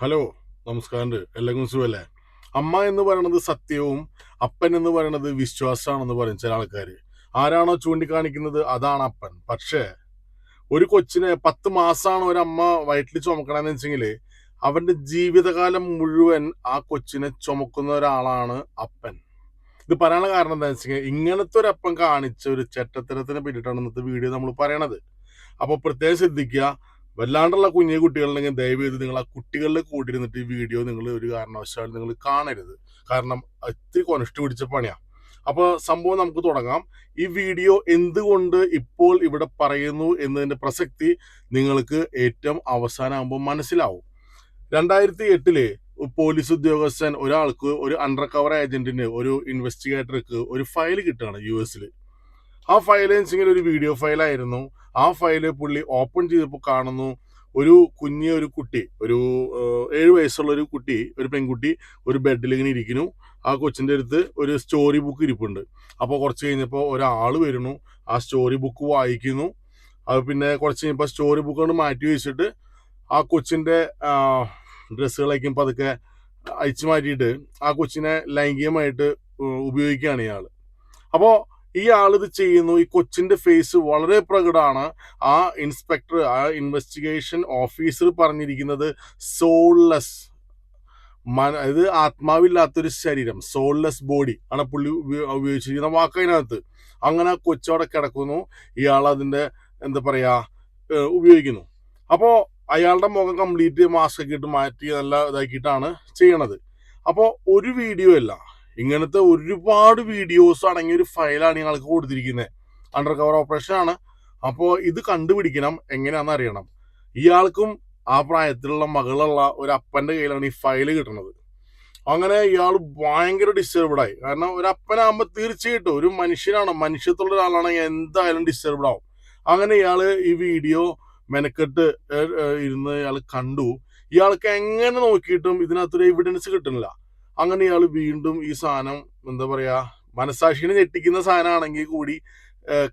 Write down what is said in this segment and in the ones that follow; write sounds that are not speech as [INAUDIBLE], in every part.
Hello നമസ്കാരം എല്ലാവർക്കും സുഖല്ലേ അമ്മ എന്ന് പറയുന്നത് സത്യവും അപ്പൻ എന്ന് പറയുന്നത് വിശ്വാസമാണെന്ന് പറയും ചില ആൾക്കാർ ആരാണോ ചൂണ്ടിക്കാണിക്കുന്നത് അതാണ് അപ്പൻ. പക്ഷേ ഒരു കൊച്ചിനെ പത്ത് മാസമാണ് ഒരു അമ്മ വയറ്റിൽ ചുമക്കണമെന്ന് വെച്ചെങ്കിൽ അവന്റെ ജീവിതകാലം മുഴുവൻ ആ കൊച്ചിനെ ചുമക്കുന്ന ഒരാളാണ് അപ്പൻ. ഇത് പറയാനുള്ള കാരണം എന്താണെന്ന് വെച്ചാൽ ഇങ്ങനത്തെ ഒരു അപ്പൻ കാണിച്ച ഒരു ചെറ്റത്തരത്തിനെ പറ്റിയിട്ടാണ് ഇന്നത്തെ വീഡിയോ നമ്മൾ പറയണത്. അപ്പോൾ പ്രത്യേകം ശ്രദ്ധിക്കുക വല്ലാണ്ടുള്ള കുഞ്ഞു കുട്ടികളുണ്ടെങ്കിൽ ദയവ് ചെയ്ത് നിങ്ങൾ ആ കുട്ടികളിൽ കൂട്ടിരുന്നിട്ട് ഈ വീഡിയോ നിങ്ങൾ ഒരു കാരണവശാലും നിങ്ങൾ കാണരുത്. കാരണം ഇത്തിരി കൊനഷ്ടി പിടിച്ച പണിയാണ് അപ്പോൾ സംഭവം നമുക്ക് തുടങ്ങാം. ഈ വീഡിയോ എന്തുകൊണ്ട് ഇപ്പോൾ ഇവിടെ പറയുന്നു എന്നതിന്റെ പ്രസക്തി നിങ്ങൾക്ക് ഏറ്റവും അവസാനമാകുമ്പോൾ മനസ്സിലാവും. രണ്ടായിരത്തി എട്ടിൽ പോലീസ് ഉദ്യോഗസ്ഥൻ ഒരാൾക്ക് ഒരു അണ്ടർ കവർ ഏജന്റിന് ഒരു ഇൻവെസ്റ്റിഗേറ്റർക്ക് ഒരു ഫയൽ കിട്ടുകയാണ് യു എസിൽ ആ ഫയൽ വെച്ചെങ്കിൽ ഒരു വീഡിയോ ഫയലായിരുന്നു ആ ഫയൽ പുള്ളി ഓപ്പൺ ചെയ്തപ്പോൾ കാണുന്നു ഒരു കുഞ്ഞ് ഒരു കുട്ടി ഒരു ഏഴ് വയസ്സുള്ള ഒരു കുട്ടി ഒരു പെൺകുട്ടി ഒരു ബെഡിൽ ഇങ്ങനെ ഇരിക്കുന്നു. ആ കൊച്ചിന്റെ അടുത്ത് ഒരു സ്റ്റോറി ബുക്ക് ഇരിപ്പുണ്ട്. അപ്പോൾ കുറച്ച് കഴിഞ്ഞപ്പോൾ ഒരാൾ വരുന്നു ആ സ്റ്റോറി ബുക്ക് വായിക്കുന്നു. അത് പിന്നെ കുറച്ച് കഴിഞ്ഞപ്പോൾ സ്റ്റോറി ബുക്ക് കൊണ്ട് മാറ്റി വെച്ചിട്ട് ആ കൊച്ചിന്റെ ഡ്രസ്സുകളേക്കും പതുക്കെ അയച്ചു മാറ്റിയിട്ട് ആ കൊച്ചിനെ ലൈംഗികമായിട്ട് ഉപയോഗിക്കുകയാണ് ഇയാൾ അപ്പോൾ ഈ ആൾ ഇത് ചെയ്യുന്നു. ഈ കൊച്ചിന്റെ ഫേസ് വളരെ പ്രകടമാണ്. ആ ഇൻസ്പെക്ടർ ആ ഇൻവെസ്റ്റിഗേഷൻ ഓഫീസർ പറഞ്ഞിരിക്കുന്നത് സോൾലെസ് മന ഇത് ആത്മാവില്ലാത്തൊരു ശരീരം സോൾലെസ് ബോഡി ആണ് പുള്ളി ഉപയോ- ഉപയോഗിച്ചിരിക്കുന്ന വാക്കതിനകത്ത് അങ്ങനെ ആ കൊച്ചവിടെ കിടക്കുന്നു. ഇയാൾ അതിന്റെ എന്താ പറയാ ഉപയോഗിക്കുന്നു. അപ്പോൾ അയാളുടെ മുഖം കംപ്ലീറ്റ് മാസ്ക് ഒക്കെ ഇട്ട് മാറ്റി നല്ല ഇതാക്കിയിട്ടാണ് ചെയ്യണത്. അപ്പോൾ ഒരു വീഡിയോ അല്ല ഇങ്ങനത്തെ ഒരുപാട് വീഡിയോസ് അടങ്ങിയ ഒരു ഫയലാണ് ഞങ്ങൾക്ക് കൊടുത്തിരിക്കുന്നത് അണ്ടർ കവർ ഓപ്പറേഷൻ ആണ്. അപ്പോൾ ഇത് കണ്ടുപിടിക്കണം. എങ്ങനെയാണെന്ന് അറിയണം. ഇയാൾക്കും ആ പ്രായത്തിലുള്ള മകളുള്ള ഒരു അപ്പന്റെ കയ്യിലാണ് ഈ ഫയൽ കിട്ടുന്നത് അങ്ങനെ ഇയാൾ ഭയങ്കര ഡിസ്റ്റർബ്ഡ് ആയി. കാരണം ഒരു അപ്പനാകുമ്പോൾ തീർച്ചയായിട്ടും ഒരു മനുഷ്യനാണ്. മനുഷ്യത്തുള്ള ഒരാളാണെങ്കിൽ എന്തായാലും ഡിസ്റ്റർബ്ഡ് ആവും. അങ്ങനെ ഇയാൾ ഈ വീഡിയോ മെനക്കെട്ട് ഇരുന്ന് ഇയാൾ കണ്ടു. ഇയാൾക്ക് എങ്ങനെ നോക്കിയിട്ടും ഇതിനകത്തൊരു എവിഡൻസ് കിട്ടുന്നില്ല. അങ്ങനെ ഇയാൾ വീണ്ടും ഈ സാധനം എന്താ പറയാ മനസാക്ഷിനെ ഞെട്ടിക്കുന്ന സാധനമാണെങ്കിൽ കൂടി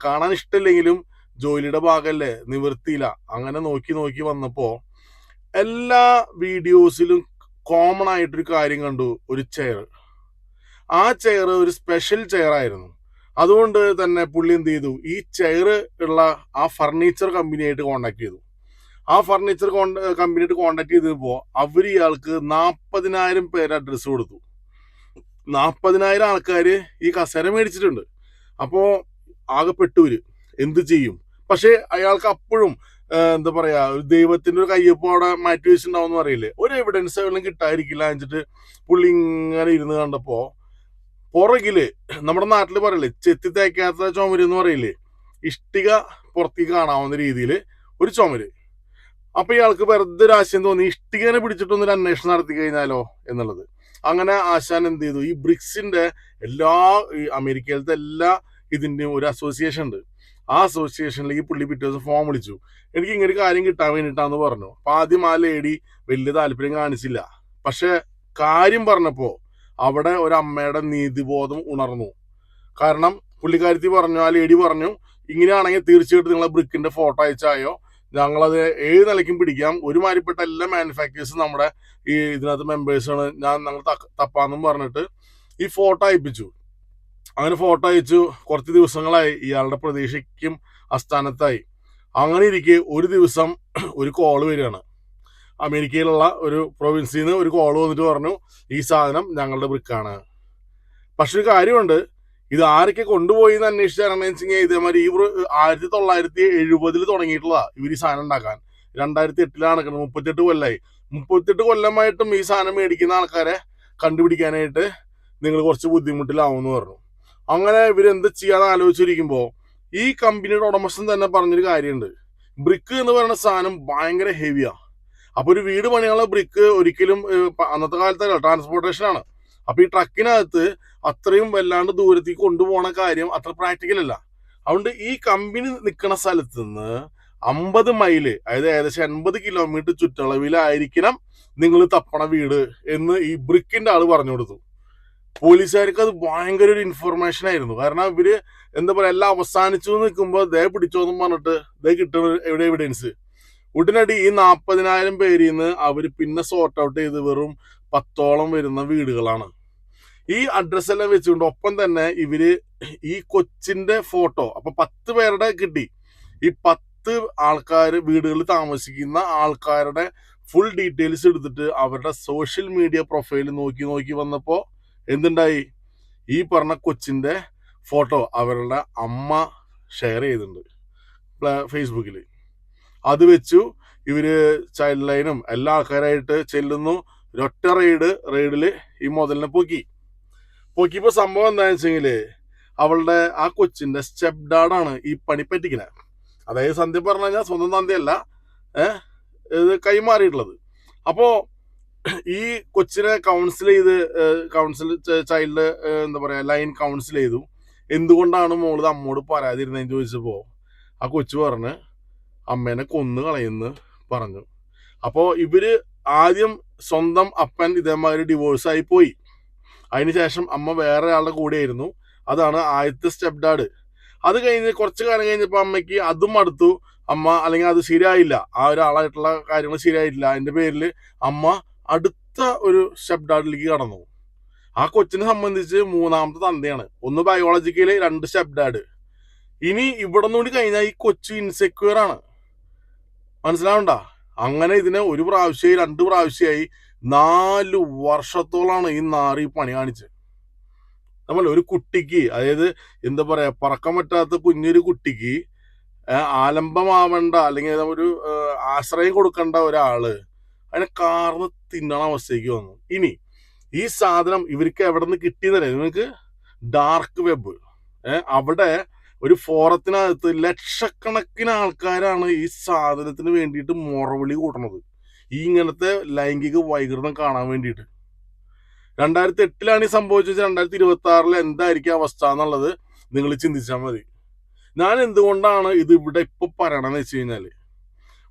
കാണാൻ ഇഷ്ടമില്ലെങ്കിലും ജോലിയുടെ ഭാഗമല്ലേ നിവൃത്തിയില്ല. അങ്ങനെ നോക്കി നോക്കി വന്നപ്പോ എല്ലാ വീഡിയോസിലും കോമൺ ആയിട്ടൊരു കാര്യം കണ്ടു ഒരു ചെയർ ആ ചെയർ ഒരു സ്പെഷ്യൽ ചെയർ ആയിരുന്നു. അതുകൊണ്ട് തന്നെ പുള്ളി എന്ത് ചെയ്തു? ഈ ചെയർ ഉള്ള ആ ഫർണിച്ചർ കമ്പനിയായിട്ട് കോണ്ടാക്ട് ചെയ്തു. ആ ഫർണിച്ചർ കമ്പനിയായിട്ട് കോണ്ടാക്ട് ചെയ്തപ്പോൾ അവർ ഇയാൾക്ക് നാൽപ്പതിനായിരം പേര് അഡ്രസ്സ് കൊടുത്തു. നാൽപ്പതിനായിരം ആൾക്കാര് ഈ കസേര മേടിച്ചിട്ടുണ്ട്. അപ്പോ ആകെ പെട്ടൂര്. എന്ത് ചെയ്യും? പക്ഷെ അയാൾക്ക് അപ്പോഴും എന്താ പറയാ ഒരു ദൈവത്തിന്റെ ഒരു കയ്യപ്പം അവിടെ മാറ്റി വെച്ചിട്ടുണ്ടാവും അറിയില്ലേ ഒരു എവിഡൻസ് ഒന്നും കിട്ടാതിരിക്കില്ല എന്നിട്ട് പുള്ളി ഇങ്ങനെ ഇരുന്ന് കണ്ടപ്പോ പുറകിൽ നമ്മുടെ നാട്ടിൽ പറയില്ലേ ചെത്തി തേക്കാത്ത ചുമര് എന്ന് പറയില്ലേ? ഇഷ്ടിക പുറത്തേക്ക് കാണാവുന്ന രീതിയിൽ ഒരു ചുമര്. അപ്പൊ ഇയാൾക്ക് വെറുതെ ഒരു ആശയം തോന്നി. ഇഷ്ടികനെ പിടിച്ചിട്ടൊന്നൊരു അന്വേഷണം നടത്തി കഴിഞ്ഞാലോ എന്നുള്ളത്. അങ്ങനെ ആശാൻ എന്ത് ചെയ്തു? ഈ ബ്രിക്സിന്റെ എല്ലാ അമേരിക്കയിലത്തെ എല്ലാ ഇതിന്റെയും ഒരു അസോസിയേഷൻ ഉണ്ട്. ആ അസോസിയേഷനിലേക്ക് പുള്ളി പിറ്റേ ദിവസം ഫോം വിളിച്ചു. എനിക്ക് ഇങ്ങനെ ഒരു കാര്യം കിട്ടാൻ വേണ്ടിയിട്ടാന്ന് പറഞ്ഞു. അപ്പൊ ആദ്യം ആ ലേഡി വലിയ താല്പര്യം കാണിച്ചില്ല. പക്ഷെ കാര്യം പറഞ്ഞപ്പോ അവിടെ ഒരു അമ്മയുടെ നീതിബോധം ഉണർന്നു. കാരണം പുള്ളിക്കാരത്തി പറഞ്ഞു ആ ലേഡി പറഞ്ഞു ഇങ്ങനെയാണെങ്കിൽ തീർച്ചയായിട്ടും നിങ്ങളെ ബ്രിക്കിന്റെ ഫോട്ടോ അയച്ചായോ? ഞങ്ങളത് ഏത് നിലയ്ക്കും പിടിക്കാം. ഒരുമാതിരിപ്പെട്ട എല്ലാ മാനുഫാക്ചേഴ്സും നമ്മുടെ ഈ ഇതിനകത്ത് മെമ്പേഴ്സാണ് ഞാൻ ഞങ്ങൾ തപ്പാന്നും പറഞ്ഞിട്ട് ഈ ഫോട്ടോ അയപ്പിച്ചു. അങ്ങനെ ഫോട്ടോ അയച്ചു. കുറച്ച് ദിവസങ്ങളായി. ഇയാളുടെ പ്രതീക്ഷയ്ക്കും അസ്ഥാനത്തായി അങ്ങനെ ഇരിക്കെ ഒരു ദിവസം [CLEARS THROAT] ഒരു കോൾ വരികയാണ്. അമേരിക്കയിലുള്ള ഒരു പ്രൊവിൻസിൽ നിന്ന് ഒരു കോൾ വന്നിട്ട് പറഞ്ഞു ഈ സാധനം ഞങ്ങളുടെ ബ്രിക്കാണ് പക്ഷെ ഒരു കാര്യമുണ്ട്. ഇത് ആരൊക്കെ കൊണ്ടുപോയി എന്ന് അന്വേഷിച്ചാണെന്ന് വെച്ചാൽ ഇതേമാതിരി ഈ ആയിരത്തി തൊള്ളായിരത്തി എഴുപതിൽ തുടങ്ങിയിട്ടുള്ളതാ ഇവർ ഈ സാധനം ഉണ്ടാക്കാൻ. രണ്ടായിരത്തി എട്ടിലാണ് നടക്കുന്നത്. മുപ്പത്തെട്ട് കൊല്ലമായി മുപ്പത്തെട്ട് കൊല്ലമായിട്ടും ഈ സാധനം മേടിക്കുന്ന ആൾക്കാരെ കണ്ടുപിടിക്കാനായിട്ട് നിങ്ങൾ കുറച്ച് ബുദ്ധിമുട്ടിലാവുമെന്ന് പറഞ്ഞു. അങ്ങനെ ഇവരെന്ത് ചെയ്യാന്ന് ആലോചിച്ചിരിക്കുമ്പോൾ ഈ കമ്പനിയുടെ ഉടമസ്ഥൻ തന്നെ പറഞ്ഞൊരു കാര്യമുണ്ട്. ബ്രിക്ക് എന്ന് പറയുന്ന സാധനം ഭയങ്കര ഹെവിയാണ് അപ്പോൾ ഒരു വീട് പണിയുള്ള ബ്രിക്ക് ഒരിക്കലും അന്നത്തെ കാലത്തല്ല ട്രാൻസ്പോർട്ടേഷൻ ആണ്. അപ്പൊ ഈ ട്രക്കിനകത്ത് അത്രയും വല്ലാണ്ട് ദൂരത്തേക്ക് കൊണ്ടുപോകണ കാര്യം അത്ര പ്രാക്ടിക്കൽ അല്ല. അതുകൊണ്ട് ഈ കമ്പനി നിൽക്കുന്ന സ്ഥലത്ത് നിന്ന് അമ്പത് മൈൽ അതായത് ഏകദേശം എൺപത് കിലോമീറ്റർ ചുറ്റളവിലായിരിക്കണം നിങ്ങൾ തപ്പണ വീട് എന്ന് ഈ ബ്രിക്കിന്റെ ആൾ പറഞ്ഞു കൊടുത്തു. പോലീസുകാർക്ക് അത് ഭയങ്കര ഒരു ഇൻഫർമേഷൻ ആയിരുന്നു. കാരണം ഇവർ എന്താ പറയാ എല്ലാം അവസാനിച്ചു നിൽക്കുമ്പോൾ ദേ പിടിച്ചോന്നും പറഞ്ഞിട്ട് ദേ കിട്ടുന്ന എവിടെ എവിഡൻസ് ഉടനടി ഈ നാൽപ്പതിനായിരം പേരിൽ നിന്ന് അവർ പിന്നെ സോർട്ട് ഔട്ട് ചെയ്ത് വെറും പത്തോളം വരുന്ന വീടുകളാണ്. ഈ അഡ്രസ് എല്ലാം വെച്ചുകൊണ്ട് ഒപ്പം തന്നെ ഇവർ ഈ കൊച്ചിന്റെ ഫോട്ടോ അപ്പൊ പത്ത് പേരുടെ കിട്ടി. ഈ പത്ത് ആൾക്കാർ വീടുകളിൽ താമസിക്കുന്ന ആൾക്കാരുടെ ഫുൾ ഡീറ്റെയിൽസ് എടുത്തിട്ട് അവരുടെ സോഷ്യൽ മീഡിയ പ്രൊഫൈൽ നോക്കി നോക്കി വന്നപ്പോൾ എന്തുണ്ടായി? ഈ പറഞ്ഞ കൊച്ചിന്റെ ഫോട്ടോ അവരുടെ അമ്മ ഷെയർ ചെയ്തിട്ടുണ്ട് ഫേസ്ബുക്കിൽ അത് വെച്ചു ഇവർ ചൈൽഡ് ലൈനും എല്ലാ ആൾക്കാരായിട്ട് ചെല്ലുന്നു. ഒറ്റ റെയ്ഡ് റെയ്ഡിൽ ഈ മുതലിനെ പൊക്കി. പൊക്കിയപ്പോ സംഭവം എന്താണെന്ന് വെച്ചെങ്കിൽ അവളുടെ ആ കൊച്ചിന്റെ സ്റ്റെപ്പ് ഡാഡാണ് ഈ പണി പറ്റിക്കണേ. അതായത് സന്ധ്യ പറഞ്ഞു കഴിഞ്ഞാൽ സ്വന്തം തന്തിയല്ല ഇത് കൈമാറിയിട്ടുള്ളത്. അപ്പോ ഈ കൊച്ചിനെ കൗൺസിൽ ചെയ്ത് കൗൺസിൽ ചൈൽഡ് എന്താ പറയാ ലൈൻ കൗൺസിൽ ചെയ്തു. എന്തുകൊണ്ടാണ് മോൾ അമ്മോട് പരാതിരുന്നതെന്ന് ചോദിച്ചപ്പോൾ ആ കൊച്ചു പറഞ്ഞ് അമ്മേനെ കൊന്നു കളയുന്നു പറഞ്ഞു. അപ്പോ ഇവർ ആദ്യം സ്വന്തം അപ്പൻ ഇതേമാതിരി ഡിവോഴ്സ് ആയി പോയി. അതിനുശേഷം അമ്മ വേറെ ആളുടെ കൂടെയായിരുന്നു. അതാണ് ആദ്യത്തെ സ്റ്റെപ്പ് ഡാഡ് അത് കഴിഞ്ഞ് കുറച്ച് കാലം കഴിഞ്ഞപ്പോൾ അമ്മയ്ക്ക് അതും അടുത്തു അമ്മ അല്ലെങ്കിൽ അത് ശരിയായില്ല. ആ ഒരാളായിട്ടുള്ള കാര്യങ്ങൾ ശരിയായിട്ടില്ല. അതിന്റെ പേരിൽ അമ്മ അടുത്ത ഒരു സ്റ്റെപ്പ് ഡാഡിലേക്ക് കടന്നു. ആ കൊച്ചിനെ സംബന്ധിച്ച് മൂന്നാമത്തെ തന്തയാണ്. ഒന്ന് ബയോളജിക്കൽ രണ്ട് സ്റ്റെപ്പ് ഡാഡ് ഇനി ഇവിടെ നിന്നുകൂടി കഴിഞ്ഞാൽ ഈ കൊച്ചു ഇൻസെക്യൂർ ആണ്. മനസ്സിലാവണ്ട? അങ്ങനെ ഇതിനെ ഒരു പ്രാവശ്യമായി രണ്ട് പ്രാവശ്യമായി നാല് വർഷത്തോളാണ് ഈ നാറി പണി കാണിച്ചത്. നമ്മൾ ഒരു കുട്ടിക്ക് അതായത് എന്താ പറയാ പറക്കാൻ പറ്റാത്ത കുഞ്ഞൊരു കുട്ടിക്ക് ആലംബമാവണ്ട അല്ലെങ്കിൽ ഒരു ആശ്രയം കൊടുക്കേണ്ട ഒരാൾ അതിനെ കാർന്ന് തിന്നണ അവസ്ഥയ്ക്ക് വന്നു. ഇനി ഈ സാധനം ഇവർക്ക് എവിടെ നിന്ന് കിട്ടിയെന്നറിയാം? നിങ്ങൾക്ക് ഡാർക്ക് വെബ് അവിടെ ഒരു ഫോറത്തിനകത്ത് ലക്ഷക്കണക്കിന് ആൾക്കാരാണ് ഈ സാധനത്തിന് വേണ്ടിയിട്ട് മുറവിളി കൂട്ടണത്. ഈ ഇങ്ങനത്തെ ലൈംഗിക വൈകൃതം കാണാൻ വേണ്ടിയിട്ട്. രണ്ടായിരത്തി എട്ടിലാണ് ഈ സംഭവിച്ചത്. രണ്ടായിരത്തി ഇരുപത്തി ആറിൽ എന്തായിരിക്കും അവസ്ഥ എന്നുള്ളത് നിങ്ങൾ ചിന്തിച്ചാൽ മതി. ഞാൻ എന്തുകൊണ്ടാണ് ഇത് ഇവിടെ ഇപ്പൊ പറയണമെന്ന് വെച്ച് കഴിഞ്ഞാൽ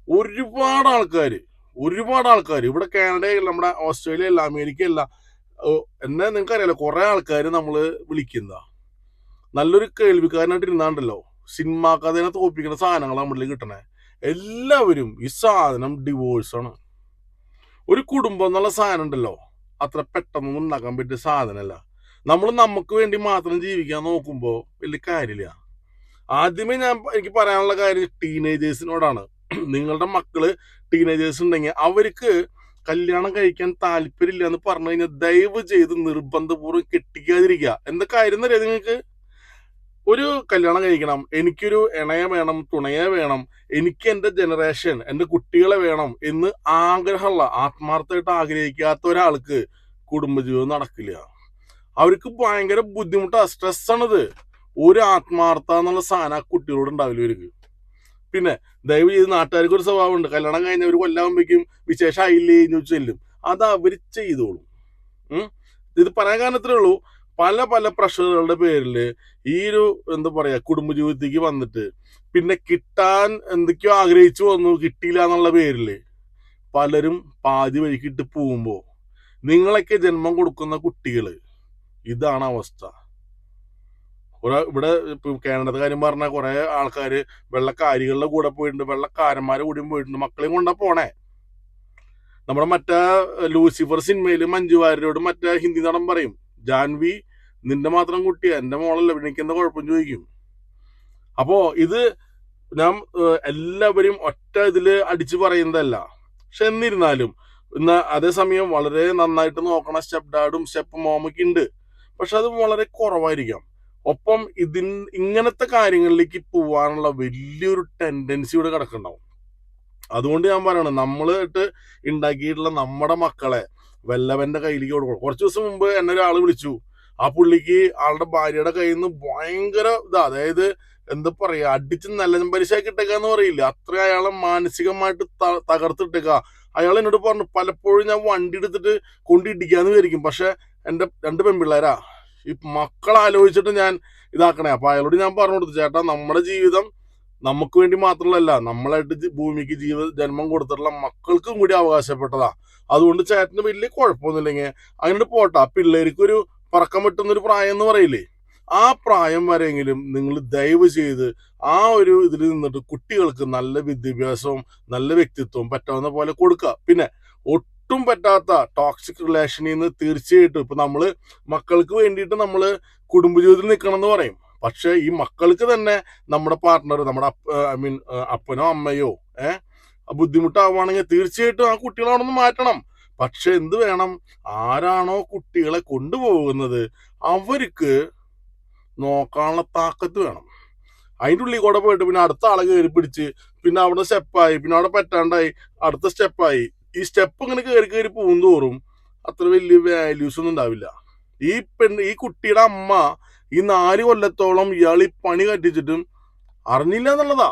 ഒരുപാട് ആൾക്കാർ ഒരുപാട് ആൾക്കാർ ഇവിടെ കാനഡയല്ല നമ്മുടെ ഓസ്ട്രേലിയ അല്ല അമേരിക്ക അല്ല എന്നെ നിങ്ങൾക്ക് അറിയാലോ കുറെ ആൾക്കാർ നമ്മൾ വിളിക്കുന്ന നല്ലൊരു കേൾവിക്കാരനായിട്ട് ഇരുന്നാണ്ടല്ലോ. സിനിമ കഥേനെ തോപ്പിക്കുന്ന സാധനങ്ങൾ നമ്മളിൽ കിട്ടണേ. എല്ലാവരും ഈ സാധനം ഡിവോഴ്സാണ് ഒരു കുടുംബം എന്നുള്ള സാധനം ഉണ്ടല്ലോ. അത്ര പെട്ടെന്നൊന്നും ഉണ്ടാക്കാൻ പറ്റിയ സാധനമല്ല. നമ്മൾ നമുക്ക് വേണ്ടി മാത്രം ജീവിക്കാൻ നോക്കുമ്പോൾ വലിയ കാര്യമില്ല. ആദ്യമേ ഞാൻ എനിക്ക് പറയാനുള്ള കാര്യം ടീനേജേഴ്സിനോടാണ് നിങ്ങളുടെ മക്കൾ ടീനേജേഴ്സ് ഉണ്ടെങ്കിൽ അവർക്ക് കല്യാണം കഴിക്കാൻ താല്പര്യമില്ല എന്ന് പറഞ്ഞു കഴിഞ്ഞാൽ ദയവ് ചെയ്ത് നിർബന്ധപൂർവം കെട്ടിക്കാതിരിക്കുക. എന്താ കാര്യം എന്നറിയാം നിങ്ങൾക്ക്? ഒരു കല്യാണം കഴിക്കണം എനിക്കൊരു ഇണയെ വേണം തുണയെ വേണം എനിക്ക് എന്റെ ജനറേഷൻ എന്റെ കുട്ടികളെ വേണം എന്ന് ആഗ്രഹമുള്ള ആത്മാർത്ഥമായിട്ട് ആഗ്രഹിക്കാത്ത ഒരാൾക്ക് കുടുംബജീവിതം നടക്കില്ല. അവർക്ക് ഭയങ്കര ബുദ്ധിമുട്ടാ സ്ട്രെസ്സാണിത് ഒരു ആത്മാർത്ഥ എന്നുള്ള സാധനം ആ കുട്ടികളോട് ഉണ്ടാവില്ല ഇവർക്ക്. പിന്നെ ദയവ് ചെയ്ത് നാട്ടുകാർക്ക് ഒരു സ്വഭാവമുണ്ട് കല്യാണം കഴിഞ്ഞ ഒരു കൊല്ലാകുമ്പോഴേക്കും വിശേഷമായില്ലേ എന്ന് ചോദിച്ചു ചെല്ലും. അത് അവർ ചെയ്തോളും. ഇത് പറയാൻ കാരണത്തിലേ ഉള്ളൂ. പല പല പ്രഷറുകളുടെ പേരിൽ ഈ ഒരു എന്താ പറയാ കുടുംബജീവിതത്തേക്ക് വന്നിട്ട് പിന്നെ കിട്ടാൻ എന്തൊക്കെയോ ആഗ്രഹിച്ചു വന്നു കിട്ടിയില്ല എന്നുള്ള പേരിൽ പലരും പാതി വഴിക്കിട്ട് പോകുമ്പോൾ നിങ്ങളൊക്കെ ജന്മം കൊടുക്കുന്ന കുട്ടികൾ ഇതാണ് അവസ്ഥ. ഇവിടെ കാനഡത്തെ കാര്യം പറഞ്ഞാൽ കുറെ ആൾക്കാര് വെള്ളക്കാരികളുടെ കൂടെ പോയിട്ടുണ്ട് വെള്ളക്കാരന്മാരെ കൂടെയും പോയിട്ടുണ്ട് മക്കളെയും കൊണ്ടാ പോണേ. നമ്മുടെ മറ്റേ ലൂസിഫർ സിനിമയിൽ മഞ്ജു വാര്യരോട് മറ്റേ ഹിന്ദി നടൻ പറയും ജാൻവി നിന്റെ മാത്രം കുട്ടിയാ എന്റെ മോളല്ല പിന്നെ എനിക്ക് എന്താ കുഴപ്പം ചോദിക്കും. അപ്പോ ഇത് നാം എല്ലാവരും ഒറ്റ ഇതിൽ അടിച്ചു പറയുന്നതല്ല. പക്ഷെ എന്നിരുന്നാലും ഇന്ന് അതേസമയം വളരെ നന്നായിട്ട് നോക്കണ സ്റ്റെപ്പ് ഡാഡും സ്റ്റെപ്പ് മോമൊക്കെ ഉണ്ട്. പക്ഷെ അത് വളരെ കുറവായിരിക്കാം. ഒപ്പം ഇതിൻ ഇങ്ങനത്തെ കാര്യങ്ങളിലേക്ക് പോവാനുള്ള വലിയൊരു ടെൻഡൻസി ഇവിടെ കിടക്കുന്നുണ്ടാവും. അതുകൊണ്ട് ഞാൻ പറയണം നമ്മളിട്ട് ഉണ്ടാക്കിയിട്ടുള്ള നമ്മുടെ മക്കളെ വല്ലവന്റെ കയ്യിലേക്ക് കൊടുക്കണം. കുറച്ച് ദിവസം മുമ്പ് എന്നെ ഒരാൾ വിളിച്ചു. ആ പുള്ളിക്ക് ആളുടെ ഭാര്യയുടെ കയ്യിൽ നിന്ന് ഭയങ്കര ഇതാ അതായത് എന്താ പറയാ അടിച്ച് നല്ല പരിശാക്കി ഇട്ടേക്കാന്ന് പറയില്ല. അത്ര അയാളെ മാനസികമായിട്ട് തകർത്തിട്ടേക്ക അയാൾ എന്നോട് പറഞ്ഞു പലപ്പോഴും ഞാൻ വണ്ടി എടുത്തിട്ട് കൊണ്ടിടിക്കാന്ന് വിചാരിക്കും. പക്ഷെ എന്റെ രണ്ട് പെൺപിള്ളേരാ. ഈ മക്കളെ ആലോചിച്ചിട്ട് ഞാൻ ഇതാക്കണേ. അപ്പൊ അയാളോട് ഞാൻ പറഞ്ഞു കൊടുത്തു ചേട്ടാ നമ്മുടെ ജീവിതം നമുക്ക് വേണ്ടി മാത്രമല്ല. നമ്മളായിട്ട് ഭൂമിക്ക് ജീവ ജന്മം കൊടുത്തിട്ടുള്ള മക്കൾക്കും കൂടി അവകാശപ്പെട്ടതാ. അതുകൊണ്ട് ചേട്ടന് വലിയ കുഴപ്പമൊന്നുമില്ലെങ്കിൽ അങ്ങനെ പോട്ടെ. ആ പിള്ളേർക്ക് ഒരു പറക്കം വെട്ടുന്നൊരു പ്രായം എന്ന് പറയില്ലേ? ആ പ്രായം വരെയെങ്കിലും നിങ്ങൾ ദയവ് ചെയ്ത് ആ ഒരു ഇതിൽ നിന്നിട്ട് കുട്ടികൾക്ക് നല്ല വിദ്യാഭ്യാസവും നല്ല വ്യക്തിത്വവും പറ്റാവുന്ന പോലെ കൊടുക്കുക. പിന്നെ ഒട്ടും പറ്റാത്ത ടോക്സിക് റിലേഷനിൽ നിന്ന് തീർച്ചയായിട്ടും ഇപ്പൊ നമ്മൾ മക്കൾക്ക് വേണ്ടിയിട്ട് നമ്മൾ കുടുംബജീവിതത്തിൽ നിൽക്കണം എന്ന് പറയും. പക്ഷെ ഈ മക്കൾക്ക് തന്നെ നമ്മുടെ പാർട്ട്ണർ നമ്മുടെ ഐ മീൻ അപ്പനോ അമ്മയോ ഏഹ് ബുദ്ധിമുട്ടാവുകയാണെങ്കിൽ തീർച്ചയായിട്ടും ആ കുട്ടികളെ അവിടെ നിന്ന് മാറ്റണം. പക്ഷെ എന്ത് വേണം? ആരാണോ കുട്ടികളെ കൊണ്ടുപോകുന്നത് അവർക്ക് നോക്കാനുള്ള താക്കത്ത് വേണം. അതിന്റെ ഉള്ളിൽ കൂടെ പോയിട്ട് പിന്നെ അടുത്ത ആളെ കയറി പിടിച്ച് പിന്നെ അവിടെ സ്റ്റെപ്പായി പിന്നെ അവിടെ പറ്റാണ്ടായി അടുത്ത സ്റ്റെപ്പായി ഈ സ്റ്റെപ്പ് ഇങ്ങനെ കയറി കയറി പോകും തോറും അത്ര വലിയ വാല്യൂസ് ഒന്നും ഉണ്ടാവില്ല. ഈ പെൺ ഈ കുട്ടിയുടെ അമ്മ ഈ നാല് കൊല്ലത്തോളം ഇയാൾ ഈ പണി കറ്റിച്ചിട്ടും അറിഞ്ഞില്ല എന്നുള്ളതാ.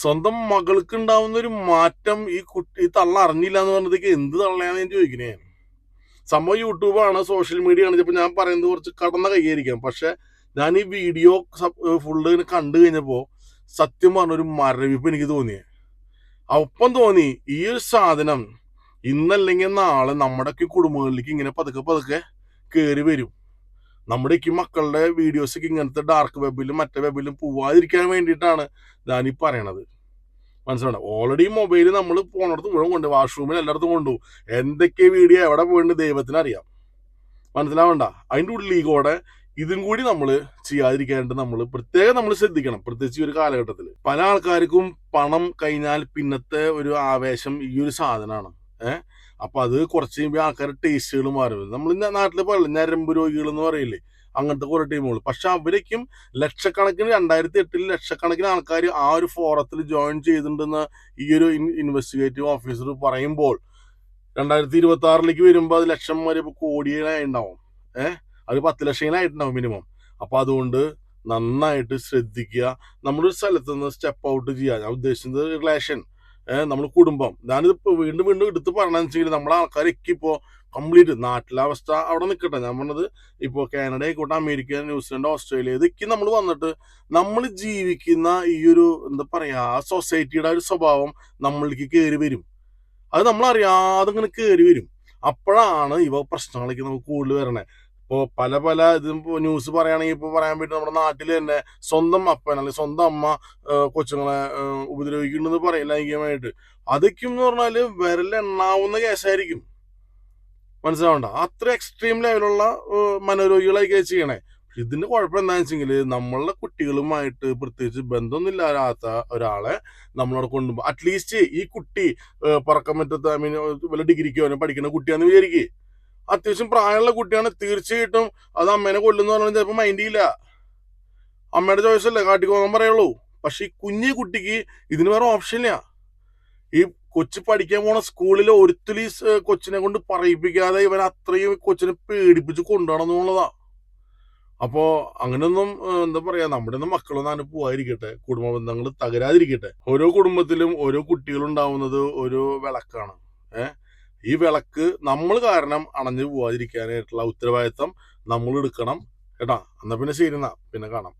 സ്വന്തം മകൾക്ക് ഉണ്ടാവുന്ന ഒരു മാറ്റം ഈ കുട്ടി ഈ തള്ള അറിഞ്ഞില്ല എന്ന് പറഞ്ഞതൊക്കെ എന്ത് തള്ളയാണ് ഞാൻ ചോദിക്കണേ. സംഭവം യൂട്യൂബാണ് സോഷ്യൽ മീഡിയ ആണ് ചിലപ്പോൾ ഞാൻ പറയുന്നത് കുറച്ച് കടന്ന കൈയായിരിക്കാം. പക്ഷെ ഞാൻ ഈ വീഡിയോ ഫുള്ള് കണ്ടു കഴിഞ്ഞപ്പോൾ സത്യം പറഞ്ഞ ഒരു മരവിപ്പ് എനിക്ക് തോന്നിയേ. ഒപ്പം തോന്നി ഈ ഒരു സാധനം ഇന്നല്ലെങ്കിൽ നാളെ നമ്മുടെയൊക്കെ കുടുംബങ്ങളിലേക്ക് ഇങ്ങനെ പതുക്കെ പതുക്കെ കയറി വരും. നമ്മുടെയൊക്കെ മക്കളുടെ വീഡിയോസൊക്കെ ഇങ്ങനത്തെ ഡാർക്ക് വെബിലും മറ്റേ വെബിലും പോവാതിരിക്കാൻ വേണ്ടിയിട്ടാണ് ഞാനീ പറയണത്. മനസ്സിലാണ്? ഓൾറെഡി മൊബൈൽ നമ്മൾ പോണടത്ത് മുഴുവൻ കൊണ്ട് വാഷ്റൂമിൽ എല്ലായിടത്തും കൊണ്ടുപോകും എന്തൊക്കെ വീഡിയോ എവിടെ പോയിട്ട് ദൈവത്തിന് അറിയാം മനസ്സിലാവണ്ട? അതിന്റെ ഉള്ളിൽ കൂടെ ഇതും കൂടി നമ്മൾ ചെയ്യാതിരിക്കാനായിട്ട് നമ്മൾ പ്രത്യേകം നമ്മൾ ശ്രദ്ധിക്കണം. പ്രത്യേകിച്ച് ഈ ഒരു കാലഘട്ടത്തിൽ പല ആൾക്കാർക്കും പണം കഴിഞ്ഞാൽ പിന്നത്തെ ഒരു ആവേശം ഈ ഒരു സാധനമാണ്. ഏഹ്? അപ്പൊ അത് കുറച്ച് കഴിയുമ്പോൾ ആൾക്കാരുടെ ടേസ്റ്റുകൾ മാറും. നമ്മൾ നാട്ടിൽ പറയില്ല ഞരമ്പ് രോഗികൾ എന്ന് പറയില്ലേ? അങ്ങനത്തെ കുറെ ടീമുകൾ പക്ഷെ അവരേക്കും ലക്ഷക്കണക്കിന് രണ്ടായിരത്തി എട്ടിൽ ലക്ഷക്കണക്കിന് ആൾക്കാർ ആ ഒരു ഫോറത്തിൽ ജോയിൻ ചെയ്തിട്ടുണ്ടെന്ന് ഈ ഒരു ഇൻവെസ്റ്റിഗേറ്റീവ് ഓഫീസർ പറയുമ്പോൾ രണ്ടായിരത്തി ഇരുപത്തി ആറിലേക്ക് വരുമ്പോൾ അത് ലക്ഷം വരെ ഇപ്പൊ ഉണ്ടാവും ഏഹ്? അത് പത്ത് ലക്ഷങ്ങളായിട്ടുണ്ടാവും മിനിമം അപ്പൊ അതുകൊണ്ട് നന്നായിട്ട് ശ്രദ്ധിക്കുക. നമ്മളൊരു സ്ഥലത്ത് നിന്ന് സ്റ്റെപ്പ് ഔട്ട് ചെയ്യുക ഞാൻ ഉദ്ദേശിച്ചത് റിലേഷൻ നമ്മൾ കുടുംബം. ഞാനിത് ഇപ്പൊ വീണ്ടും വീണ്ടും എടുത്ത് പറഞ്ഞതെന്ന് വെച്ചെങ്കിൽ നമ്മളെ ആൾക്കാരൊക്കെ ഇപ്പോൾ കംപ്ലീറ്റ് നാട്ടിലെ അവസ്ഥ അവിടെ നിൽക്കട്ടെ പറഞ്ഞത് ഇപ്പോൾ കാനഡ ആയിക്കോട്ടെ അമേരിക്ക ന്യൂസിലൻഡ് ഓസ്ട്രേലിയ ഇതൊക്കെ നമ്മൾ വന്നിട്ട് നമ്മൾ ജീവിക്കുന്ന ഈ ഒരു എന്താ പറയാ ആ സൊസൈറ്റിയുടെ ഒരു സ്വഭാവം നമ്മളിലേക്ക് കയറി വരും. അത് നമ്മൾ അറിയാതെ ഇങ്ങനെ കയറി വരും. അപ്പോഴാണ് ഇവ പ്രശ്നങ്ങളൊക്കെ നമുക്ക് കൂടുതൽ വരണേ. ഇപ്പോൾ പല പല ഇതും ന്യൂസ് പറയുകയാണെങ്കിൽ ഇപ്പോൾ പറയാൻ പറ്റും നമ്മുടെ നാട്ടിൽ തന്നെ സ്വന്തം അപ്പൻ അല്ലെങ്കിൽ സ്വന്തം അമ്മ കൊച്ചുങ്ങളെ ഉപദ്രവിക്കുന്നുണ്ടെന്ന് പറയും ലൈംഗികമായിട്ട് അതൊക്കെ എന്ന് പറഞ്ഞാൽ വിരലെണ്ണാവുന്ന കേസായിരിക്കും മനസ്സിലാവണ്ട? അത്ര എക്സ്ട്രീം ലെവലുള്ള മനോരോഗികളായി ചെയ്യണേ. ഇതിന്റെ കുഴപ്പം എന്താണെന്ന് വെച്ചെങ്കിൽ നമ്മളുടെ കുട്ടികളുമായിട്ട് പ്രത്യേകിച്ച് ബന്ധമൊന്നുമില്ലാത്ത ഒരാളെ നമ്മളവിടെ കൊണ്ടുപോകും. അറ്റ്ലീസ്റ്റ് ഈ കുട്ടി പറക്കം പറ്റത്ത ഐ മീൻ വല്ല ഡിഗ്രിക്കോ പഠിക്കുന്ന കുട്ടിയാന്ന് വിചാരിക്കേ. അത്യാവശ്യം പ്രായമുള്ള കുട്ടിയാണ്. തീർച്ചയായിട്ടും അത് അമ്മേനെ കൊല്ലുന്ന പറഞ്ഞാൽ ചിലപ്പോൾ മൈൻഡ് ചെയ്യില്ല അമ്മയുടെ ചോയ്സ് അല്ലേ? കാട്ടിക്കോങ്ങാൻ പറയുള്ളൂ. പക്ഷെ ഈ കുഞ്ഞു കുട്ടിക്ക് ഇതിന് വേറെ ഓപ്ഷൻ ഇല്ല. ഈ കൊച്ചു പഠിക്കാൻ പോണ സ്കൂളിലെ ഒരുത്തലി കൊച്ചിനെ കൊണ്ട് പറയിപ്പിക്കാതെ ഇവൻ അത്രയും കൊച്ചിനെ പേടിപ്പിച്ച് കൊണ്ടുപോകണം എന്നുള്ളതാ. അപ്പോ അങ്ങനെയൊന്നും എന്താ പറയാ നമ്മുടെ ഒന്നും മക്കളൊന്നും അങ്ങനെ പോവാതിരിക്കട്ടെ. കുടുംബ ബന്ധങ്ങൾ തകരാതിരിക്കട്ടെ. ഓരോ കുടുംബത്തിലും ഓരോ കുട്ടികളുണ്ടാവുന്നത് ഒരു വിളക്കാണ്. ഏഹ് ഈ വിളക്ക് നമ്മൾ കാരണം അണഞ്ഞു പോവാതിരിക്കാനായിട്ടുള്ള ഉത്തരവാദിത്തം നമ്മൾ എടുക്കണം കേട്ടാ? എന്നാ പിന്നെ ശരി എന്നാ. പിന്നെ കാണാം.